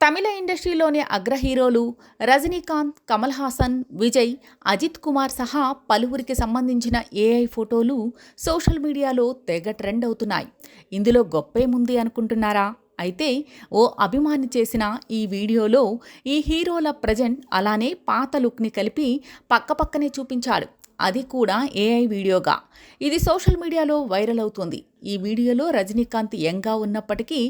తమిళ ఇండస్ట్రీలోని అగ్ర హీరోలు రజనీకాంత్ కమల్ హాసన్ విజయ్ అజిత్ కుమార్ సహా పలువురికి సంబంధించిన ఏఐ ఫోటోలు సోషల్ మీడియాలో తెగ ట్రెండ్ అవుతున్నాయి. ఇందులో గొప్పేముంది అనుకుంటున్నారా? అయితే ఓ అభిమాని చేసిన ఈ వీడియోలో ఈ హీరోల ప్రజెంట్ అలానే పాత లుక్ని కలిపి పక్కపక్కనే చూపించాడు. అది కూడా ఏఐ వీడియోగా. ఇది సోషల్ మీడియాలో వైరల్ అవుతుంది. ఈ వీడియోలో రజనీకాంత్ యంగ్గా ఉన్నప్పటికీ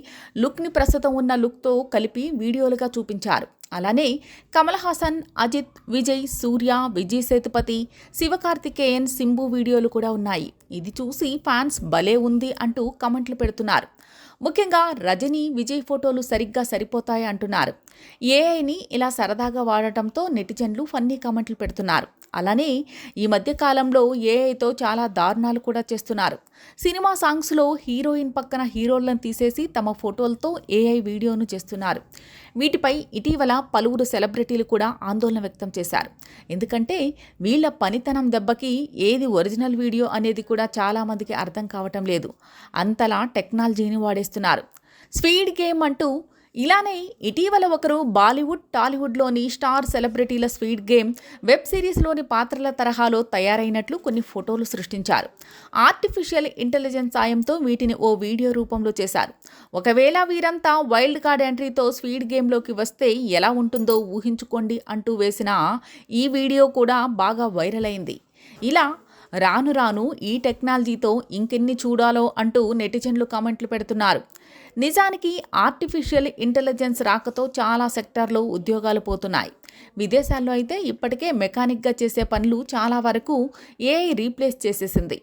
లుక్ని ప్రస్తుతం ఉన్న లుక్తో కలిపి వీడియోలుగా చూపించారు. అలానే కమల్ హాసన్ అజిత్ విజయ్ సూర్య విజయ్ సేతుపతి శివకార్తికేయన్ సింబు వీడియోలు కూడా ఉన్నాయి. ఇది చూసి ఫ్యాన్స్ భలే ఉంది అంటూ కమెంట్లు పెడుతున్నారు. ముఖ్యంగా రజనీ విజయ్ ఫోటోలు సరిగ్గా సరిపోతాయి అంటున్నారు. ఏఐని ఇలా సరదాగా వాడటంతో నెటిజన్లు ఫన్నీ కామెంట్లు పెడుతున్నారు. అలానే ఈ మధ్య కాలంలో ఏఐతో చాలా దారుణాలు కూడా చేస్తున్నారు. సినిమా సాంగ్స్లో హీరోయిన్ పక్కన హీరోలను తీసేసి తమ ఫోటోలతో ఏఐ వీడియోను చేస్తున్నారు. వీటిపై ఇటీవల పలువురు సెలబ్రిటీలు కూడా ఆందోళన వ్యక్తం చేశారు. ఎందుకంటే వీళ్ళ పనితనం దెబ్బకి ఏది ఒరిజినల్ వీడియో అనేది కూడా చాలామందికి అర్థం కావటం లేదు. అంతలా టెక్నాలజీని వాడే వాడేస్తున్నారు స్పీడ్ గేమ్ అంటూ ఇలానే ఇటీవల ఒకరు బాలీవుడ్ టాలీవుడ్లోని స్టార్ సెలబ్రిటీల స్వీట్ గేమ్ వెబ్ సిరీస్లోని పాత్రల తరహాలో తయారైనట్లు కొన్ని ఫోటోలు సృష్టించారు. ఆర్టిఫిషియల్ ఇంటెలిజెన్స్ సాయంతో వీటిని ఓ వీడియో రూపంలో చేశారు. ఒకవేళ వీరంతా వైల్డ్ కార్డ్ ఎంట్రీతో స్వీట్ గేమ్లోకి వస్తే ఎలా ఉంటుందో ఊహించుకోండి అంటూ వేసిన ఈ వీడియో కూడా బాగా వైరల్ అయింది. ఇలా రాను రాను ఈ టెక్నాలజీతో ఇంకెన్ని చూడాలో అంటూ నెటిజన్లు కామెంట్లు పెడుతున్నారు. నిజానికి ఆర్టిఫిషియల్ ఇంటెలిజెన్స్ రాకతో చాలా సెక్టార్లో ఉద్యోగాలు పోతున్నాయి. విదేశాల్లో అయితే ఇప్పటికే మెకానిక్గా చేసే పనులు చాలా వరకు ఏఐ రీప్లేస్ చేసేసింది.